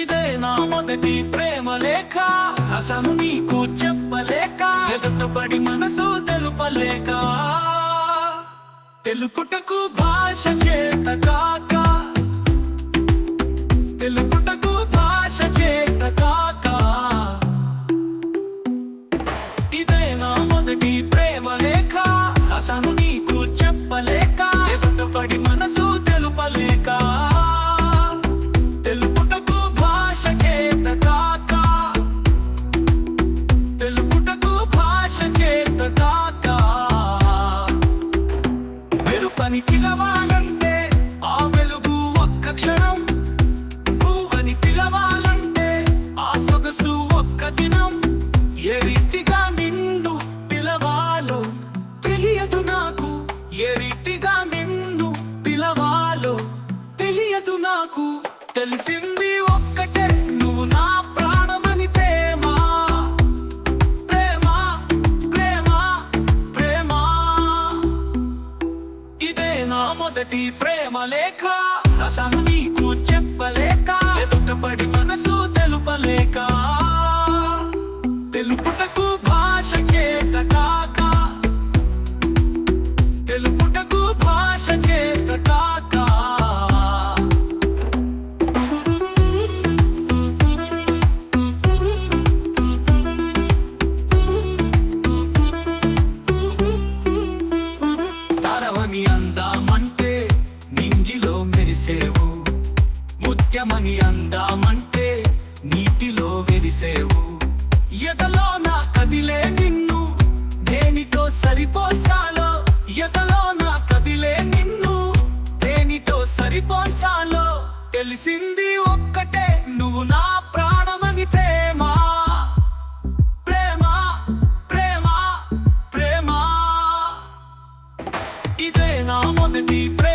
ఇదే నా మొదటి ప్రేమ లేఖ అసలు నీకు చెప్పలేక పడి మనసు తెలుపలేక తెలుపుటకు భాష చేత కాదు. ఏ రీతిగా నిన్ను పిలవాలో తెలియదు నాకు. తెలిసింది ఒక్కటే నువ్వు నా ప్రాణమని ప్రేమ. ప్రేమ ప్రేమ ప్రేమ. ఇదే నా మొదటి ప్రేమ లేఖ. అసలు నీకు చెప్పలేక ఎదుటపడి మనసు వెలిసేవు ముత్యమని అందామంటే నీటిలో వెలిసేవు ఎదలో నా కదిలే నిన్ను దేనితో సరిపోల్చాలో? ఎదలో నా కదిలే నిన్ను దేనితో సరిపోల్చాలో? తెలిసింది ఒక్కటే నువ్వు నా ప్రాణమని ప్రేమ. ప్రేమ ప్రేమ ప్రేమ. ఇదే నా మొదటి ప్రేమ.